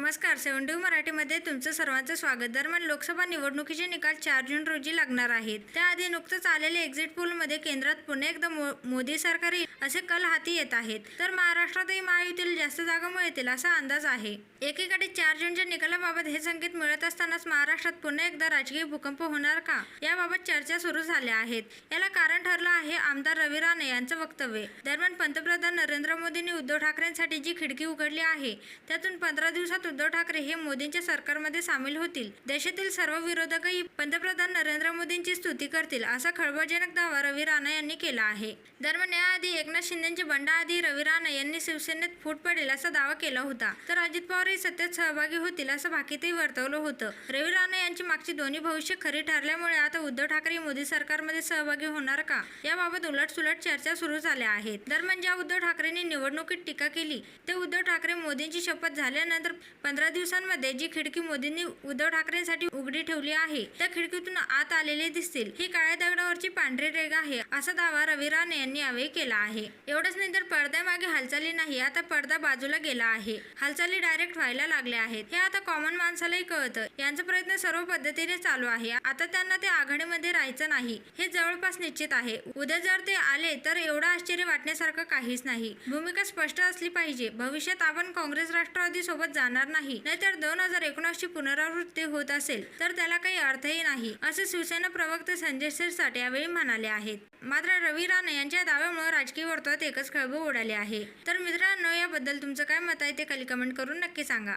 नमस्कार. सेवन टू मराठीमध्ये तुमचं सर्वांचं स्वागत. दरम्यान लोकसभा निवडणुकीचे निकाल चार जून रोजी लागणार आहेत. त्याआधी नुकतंच आलेले एक्झिट पोलमध्ये केंद्रात पुन्हा एकदा मो- मोदी सरकार येईल असे कल हाती येत आहेत. तर महाराष्ट्रातही महायुतीला जास्त जागा मिळतील असा अंदाज आहे. एकीकडे चार जूनच्या निकालाबाबत हे संकेत मिळत असतानाच महाराष्ट्रात पुन्हा एकदा राजकीय भूकंप होणार का? याबाबत चर्चा सुरू झाल्या आहेत. याला कारण ठरलं आहे आमदार रवी राणे यांचं वक्तव्य. दरम्यान पंतप्रधान नरेंद्र मोदींनी उद्धव ठाकरेंसाठी जी खिडकी उघडली आहे त्यातून पंधरा दिवसात उद्धव ठाकरे हे मोदींच्या सरकारमध्ये सामील होतील. देशातील सर्व विरोधकही पंतप्रधान नरेंद्र मोदींची स्तुती करतील असा खळबळजनक दावा रवी राणा यांनी केला आहे. दरम्यान याआधी एकनाथ शिंदेचे बंडा आधी रवी राणा यांनी शिवसेनेत फूट पडेल असा दावा केला होता. तर अजित पवारही सत्तेत सहभागी होतील असं भाकीतही वर्तवलं होतं. रवी राणा यांची मागची दोन्ही भविष्य खरी ठरल्यामुळे आता उद्धव ठाकरे मोदी सरकारमध्ये सहभागी होणार का? याबाबत उलटसुलट चर्चा सुरू झाल्या आहेत. दरम्यान ज्या उद्धव ठाकरेंनी निवडणुकीत टीका केली ते उद्धव ठाकरे मोदींची शपथ झाल्यानंतर पंधरा दिवसांमध्ये जी खिडकी मोदींनी उद्धव ठाकरेंसाठी उघडी ठेवली आहे त्या खिडकीतून आत आलेले दिसतील. ही काळ्या दगडावरची पांढरी रेग आहे असा दावा रवी राणे यांनी यावेळी केला आहे. एवढंच नाही तर पडद्यामागे हालचाली नाही आता पडदा बाजूला गेला आहे. हालचाली डायरेक्ट व्हायला लागल्या आहेत. हे आता कॉमन माणसालाही कळतं. यांचा प्रयत्न सर्व पद्धतीने चालू आहे. आता त्यांना ते आघाडीमध्ये राहायचं नाही. हे जवळपास निश्चित आहे. उद्या जर ते आले तर एवढं आश्चर्य वाटण्यासारखं काहीच नाही. भूमिका स्पष्ट असली पाहिजे. भविष्यात आपण काँग्रेस राष्ट्रवादी सोबत जाणार नाही. नाहीतर दोन हजार एकोणीसची पुनरावृत्ती होत असेल तर त्याला काही अर्थही नाही असे शिवसेना प्रवक्ते संजय शिरसाट यावेळी म्हणाले आहेत. मात्र रवी राणे यांच्या दाव्यामुळे राजकीय वर्तुळात एकच खळबळ उडाली आहे. तर मित्रांनो याबद्दल तुमचं काय मत आहे ते खाली कमेंट करून नक्की सांगा.